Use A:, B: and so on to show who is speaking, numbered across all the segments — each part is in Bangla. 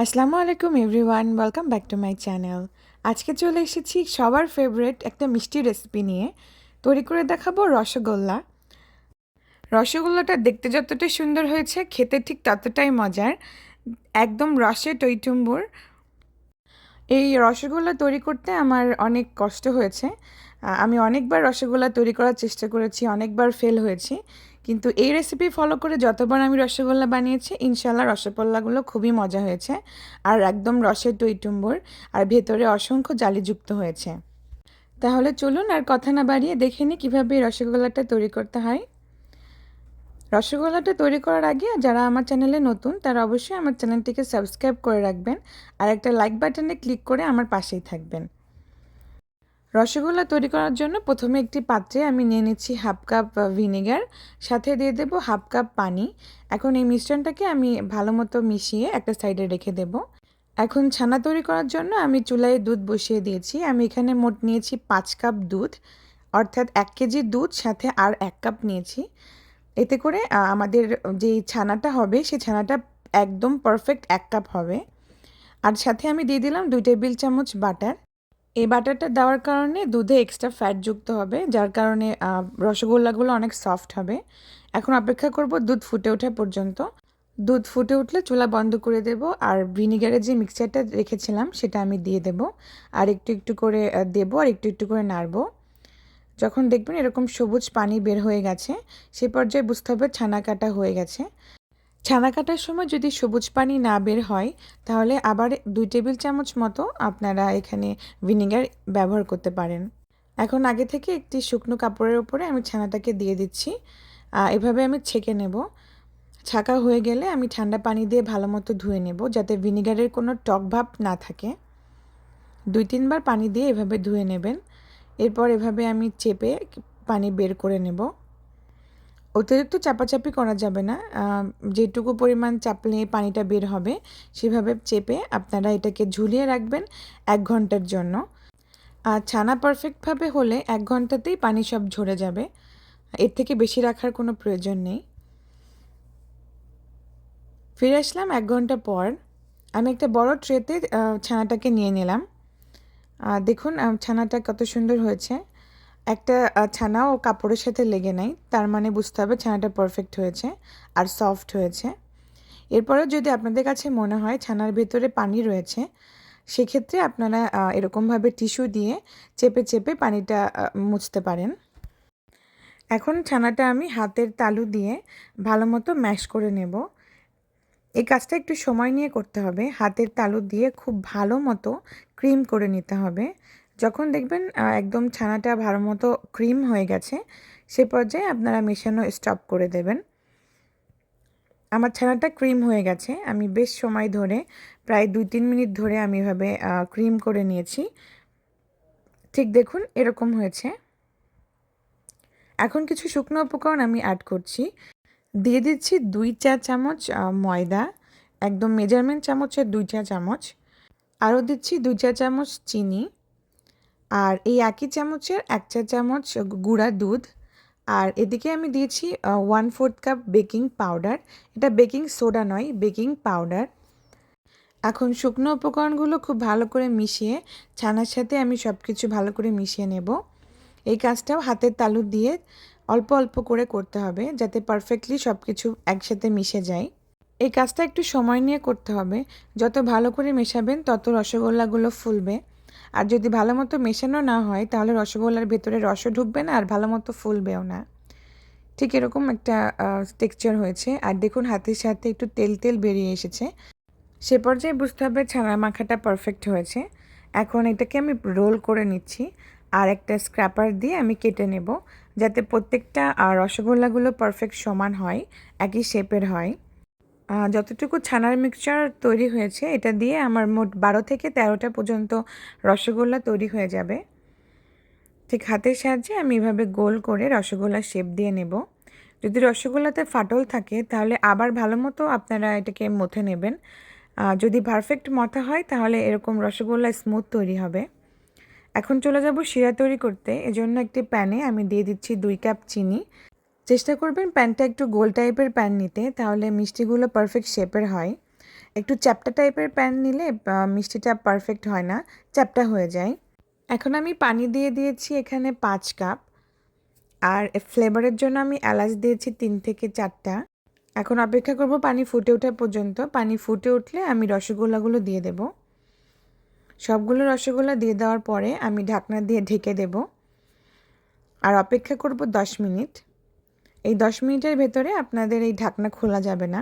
A: আসসালামু আলাইকুম everyone welcome back to my channel আজকে চলে এসেছি সবার ফেভারিট একটা মিষ্টি রেসিপি নিয়ে। তৈরি করে দেখাবো রসগোল্লা। রসগোল্লাটা দেখতে যতটা সুন্দর হয়েছে, খেতে ঠিক ততটাই মজার। একদম রসে টইটুম্বুর। এই রসগোল্লা তৈরি করতে আমার অনেক কষ্ট হয়েছে। আমি অনেকবার রসগোল্লা তৈরি করার চেষ্টা করেছি, অনেকবার ফেল হয়েছি। কিন্তু এই রেসিপি ফলো করে যতবার আমি রসগোল্লা বানিয়েছি ইনশাল্লাহ রসগোল্লাগুলো খুবই মজা হয়েছে। আর একদম রসের টইটুম্বর আর ভেতরে অসংখ্য জালিযুক্ত হয়েছে। তাহলে চলুন আর কথা না বাড়িয়ে দেখে নিই কীভাবে রসগোল্লাটা তৈরি করতে হয়। রসগোল্লাটা তৈরি করার আগে যারা আমার চ্যানেলে নতুন, তারা অবশ্যই আমার চ্যানেলটিকে সাবস্ক্রাইব করে রাখবেন। আর একটা লাইক বাটনে ক্লিক করে আমার পাশেই থাকবেন। রসগোল্লা তৈরি করার জন্য প্রথমে একটি পাত্রে আমি নিয়ে নিচ্ছি হাফ কাপ ভিনেগার, সাথে দিয়ে দেবো হাফ কাপ পানি। এখন এই মিশ্রণটাকে আমি ভালো মতো মিশিয়ে একটা সাইডে রেখে দেব। এখন ছানা তৈরি করার জন্য আমি চুলায় দুধ বসিয়ে দিয়েছি। আমি এখানে মোট নিয়েছি পাঁচ কাপ দুধ, অর্থাৎ এক কেজি দুধ, সাথে আর এক কাপ নিয়েছি। এতে করে আমাদের যেই ছানাটা হবে, সেই ছানাটা একদম পারফেক্ট এক কাপ হবে। আর সাথে আমি দিয়ে দিলাম দুই টেবিল চামচ বাটার। এই বাটারটা দেওয়ার কারণে দুধে এক্সট্রা ফ্যাট যুক্ত হবে, যার কারণে রসগোল্লাগুলো অনেক সফট হবে। এখন অপেক্ষা করব দুধ ফুটে ওঠা পর্যন্ত। দুধ ফুটে উঠলে চুলা বন্ধ করে দেব, আর ভিনিগারের যে মিক্সচারটা রেখেছিলাম সেটা আমি দিয়ে দেব। আর একটু একটু করে দেবো আর একটু একটু করে নাড়বো। যখন দেখবেন এরকম সবুজ পানি বের হয়ে গেছে সেই পর্যায়ে বুঝতে হবে ছানা কাটা হয়ে গেছে। ছানা কাটার সময় যদি সবুজ পানি না বের হয়, তাহলে আবার দুই টেবিল চামচ মতো আপনারা এখানে ভিনেগার ব্যবহার করতে পারেন। এখন আগে থেকে একটি শুকনো কাপড়ের উপরে আমি ছানাটাকে দিয়ে দিচ্ছি। এভাবে আমি ছেঁকে নেব। ছাকা হয়ে গেলে আমি ঠান্ডা পানি দিয়ে ভালো মতো ধুয়ে নেব যাতে ভিনেগারের কোনো টক ভাব না থাকে। দুই তিনবার পানি দিয়ে এভাবে ধুয়ে নেবেন। এরপর এভাবে আমি চেপে পানি বের করে নেব। অতিরিক্ত চাপাচাপি করা যাবে না। যেটুকু পরিমাণ চাপলে পানিটা বের হবে, সেভাবে চেপে আপনারা এটাকে ঝুলিয়ে রাখবেন এক ঘণ্টার জন্য। আর ছানা পারফেক্টভাবে হলে এক ঘন্টাতেই পানি সব ঝরে যাবে। এর থেকে বেশি রাখার কোনো প্রয়োজন নেই। ফিরে আসলাম এক ঘণ্টা পর। আমি একটা বড় ট্রেতে ছানাটাকে নিয়ে নিলাম। দেখুন ছানাটা কত সুন্দর হয়েছে। একটা আহ, ছানাও কাপড়ের সাথে লেগে নাই তার মানে বুঝতে হবে ছানাটা পারফেক্ট হয়েছে আর সফট হয়েছে। এরপরেও যদি আপনাদের কাছে মনে হয় ছানার ভেতরে পানি রয়েছে সেক্ষেত্রে আপনারা এরকমভাবে টিস্যু দিয়ে চেপে চেপে পানিটা মুছতে পারেন। এখন ছানাটা আমি হাতের তালু দিয়ে ভালো মতো ম্যাশ করে নেব। এই কাজটা একটু সময় নিয়ে করতে হবে। হাতের তালু দিয়ে খুব ভালো মতো ক্রিম করে নিতে হবে। যখন দেখবেন একদম ছানাটা ভালো মতো ক্রিম হয়ে গেছে, সে পর্যায়ে আপনারা মেশানো স্টপ করে দেবেন। আমার ছানাটা ক্রিম হয়ে গেছে, আমি বেশ সময় ধরে, প্রায় দুই তিন মিনিট ধরে আমি এভাবে ক্রিম করে নিয়েছি। ঠিক দেখুন, এরকম হয়েছে। এখন কিছু শুকনো উপকরণ আমি অ্যাড করছি। দিয়ে দিচ্ছি দুই চা চামচ ময়দা, একদম মেজারমেন্ট চামচের দুই চা চামচ। আরও দিচ্ছি দুই চা চামচ চিনি। আর এই একই চামচের এক চা চামচ গুঁড়া দুধ। আর এদিকে আমি দিয়েছি one fourth cup baking powder এটা বেকিং সোডা নয় বেকিং পাউডার এখন শুকনো উপকরণগুলো খুব ভালো করে মিশিয়ে, ছানার সাথে আমি সব কিছু ভালো করে মিশিয়ে নেব। এই কাজটাও হাতের তালু দিয়ে অল্প অল্প করে করতে হবে, যাতে পারফেক্টলি সব কিছু একসাথে মিশে যায়। এই কাজটা একটু সময় নিয়ে করতে হবে। যত ভালো করে মেশাবেন, তত রসগোল্লাগুলো ফুলবে। আর যদি ভালো মতো মেশানো না হয়, তাহলে রসগোল্লার ভেতরে রসও ঢুকবে না আর ভালো মতো ফুলবেও না। ঠিক এরকম একটা টেক্সচার হয়েছে। আর দেখুন, হাতের সাথে একটু তেল তেল বেরিয়ে এসেছে। সে পর্যায়ে বুঝতে হবে ছানা মাখাটা পারফেক্ট হয়েছে। এখন এটাকে আমি রোল করে নিচ্ছি আর একটা স্ক্র্যাপার দিয়ে আমি কেটে নেব, যাতে প্রত্যেকটা রসগোল্লাগুলো পারফেক্ট সমান হয়, একই শেপের হয়। যতটুকু ছানার মিক্সচার তৈরি হয়েছে, এটা দিয়ে আমার মোট বারো থেকে তেরোটা পর্যন্ত রসগোল্লা তৈরি হয়ে যাবে। ঠিক হাতের সাহায্যে আমি এভাবে গোল করে রসগোল্লা শেপ দিয়ে নেব। যদি রসগোল্লাতে ফাটল থাকে, তাহলে আবার ভালো মতো আপনারা এটাকে মথে নেবেন। যদি পারফেক্ট মথা হয়, তাহলে এরকম রসগোল্লা স্মুথ তৈরি হবে। এখন চলে যাব শিরা তৈরি করতে। এজন্য একটি প্যানে আমি দিয়ে দিচ্ছি দুই কাপ চিনি। চেষ্টা করবেন প্যানটা একটু গোল টাইপের প্যান নিতে, তাহলে মিষ্টিগুলো পারফেক্ট শেপের হয়। একটু চ্যাপটা টাইপের প্যান নিলে মিষ্টিটা পারফেক্ট হয় না, চ্যাপটা হয়ে যায়। এখন আমি পানি দিয়ে দিয়েছি এখানে পাঁচ কাপ। আর ফ্লেভারের জন্য আমি এলাচ দিয়েছি তিন থেকে চারটা। এখন অপেক্ষা করব পানি ফুটে ওঠা পর্যন্ত। পানি ফুটে উঠলে আমি রসগোল্লাগুলো দিয়ে দেব। সবগুলো রসগোল্লা দিয়ে দেওয়ার পরে আমি ঢাকনা দিয়ে ঢেকে দেব। আর অপেক্ষা করব দশ মিনিট। এই দশ মিনিটের ভেতরে আপনাদের এই ঢাকনা খোলা যাবে না।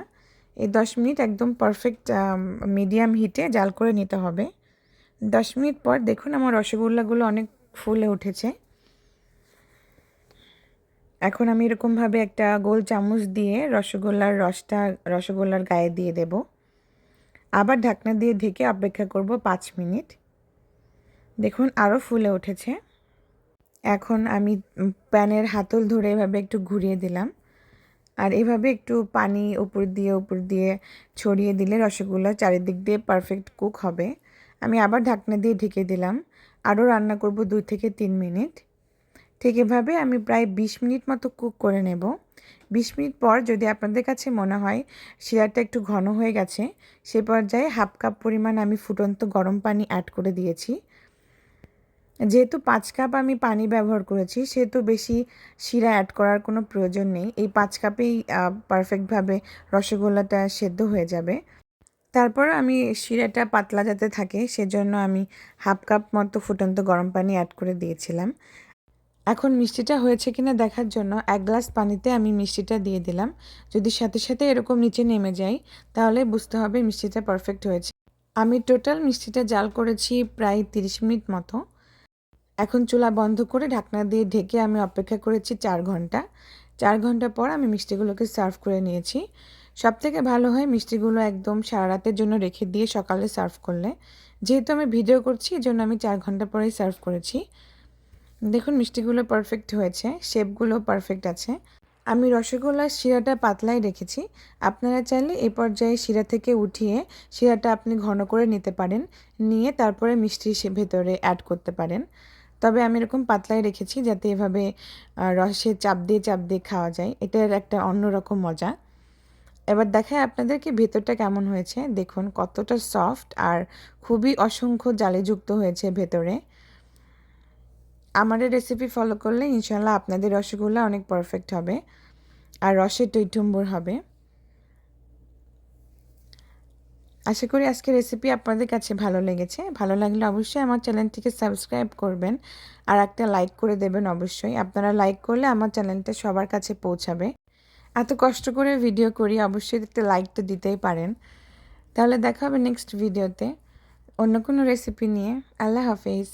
A: এই দশ মিনিট একদম পারফেক্ট মিডিয়াম হিটে জাল করে নিতে হবে। দশ মিনিট পর দেখুন আমার রসগোল্লাগুলো অনেক ফুলে উঠেছে। এখন আমি এরকমভাবে একটা গোল চামচ দিয়ে রসগোল্লার রসটা রসগোল্লার গায়ে দিয়ে দেব। আবার ঢাকনা দিয়ে ঢেকে অপেক্ষা করব পাঁচ মিনিট। দেখুন আরও ফুলে উঠেছে। এখন আমি প্যানের হাতল ধরে এভাবে একটু ঘুরিয়ে দিলাম। আর এভাবে একটু পানি উপর দিয়ে উপর দিয়ে ছড়িয়ে দিলে রসগোল্লা চারিদিক দিয়ে পারফেক্ট কুক হবে। আমি আবার ঢাকনা দিয়ে ঢেকে দিলাম। আরও রান্না করব দুই থেকে তিন মিনিট। ঠিক এভাবে আমি প্রায় বিশ মিনিট মতো কুক করে নেব। বিশ মিনিট পর যদি আপনাদের কাছে মনে হয় শিরাটা একটু ঘন হয়ে গেছে, সে পর্যায়ে হাফ কাপ পরিমাণ আমি ফুটন্ত গরম পানি অ্যাড করে দিয়েছি। যেহেতু পাঁচ কাপ আমি পানি ব্যবহার করেছি, সেহেতু বেশি শিরা অ্যাড করার কোনো প্রয়োজন নেই। এই পাঁচ কাপেই পারফেক্টভাবে রসগোল্লাটা সেদ্ধ হয়ে যাবে। তারপর আমি শিরাটা পাতলা যাতে থাকে, সেজন্য আমি হাফ কাপ মতো ফুটন্ত গরম পানি অ্যাড করে দিয়েছিলাম। এখন মিষ্টিটা হয়েছে কিনা দেখার জন্য এক গ্লাস পানিতে আমি মিষ্টিটা দিয়ে দিলাম। যদি সাথে সাথে এরকম নিচে নেমে যায়, তাহলে বুঝতে হবে মিষ্টিটা পারফেক্ট হয়েছে। আমি টোটাল মিষ্টিটা জাল করেছি প্রায় তিরিশ মিনিট মতো। এখন চুলা বন্ধ করে ঢাকনা দিয়ে ঢেকে আমি অপেক্ষা করেছি চার ঘণ্টা। চার ঘণ্টা পর আমি মিষ্টিগুলোকে সার্ভ করে নিয়েছি। সব থেকে ভালো হয় মিষ্টিগুলো একদম সারা রাতের জন্য রেখে দিয়ে সকালে সার্ভ করলে। যেহেতু আমি ভিডিও করছি এই জন্য আমি চার ঘণ্টা পরেই সার্ভ করেছি। দেখুন, মিষ্টিগুলো পারফেক্ট হয়েছে, শেপগুলো পারফেক্ট আছে। আমি রসগোল্লার শিরাটা পাতলাই রেখেছি। আপনারা চাইলে এই পর্যায়ে শিরা থেকে উঠিয়ে শিরাটা আপনি ঘন করে নিতে পারেন, নিয়ে তারপরে মিষ্টি ভেতরে অ্যাড করতে পারেন। তবে আমি এরকম পাতলাই রেখেছি যাতে এভাবে রসে চাপ দিয়ে চাপ দিয়ে খাওয়া যায়। এটার একটা অন্যরকম মজা। এবার দেখায় আপনাদেরকে ভেতরটা কেমন হয়েছে। দেখুন কতটা সফট আর খুবই অসংখ্য জালিযুক্ত হয়েছে ভেতরে। এই রেসিপি ফলো করলে ইনশাল্লাহ আপনাদের রসগোল্লা অনেক পারফেক্ট হবে। আর রসের টইটুম্বর হবে। আশা করি আজকের রেসিপি আপনাদের কাছে ভালো লেগেছে। ভালো লাগলে অবশ্যই আমার চ্যানেলটিকে সাবস্ক্রাইব করবেন আর একটা লাইক করে দেবেন অবশ্যই। আপনারা লাইক করলে আমার চ্যানেলটা সবার কাছে পৌঁছাবে। এত কষ্ট করে ভিডিও করি, অবশ্যই একটা লাইক তো দিতেই পারেন। তাহলে দেখা হবে নেক্সট ভিডিওতে অন্য কোনো রেসিপি নিয়ে। আল্লাহ হাফিজ।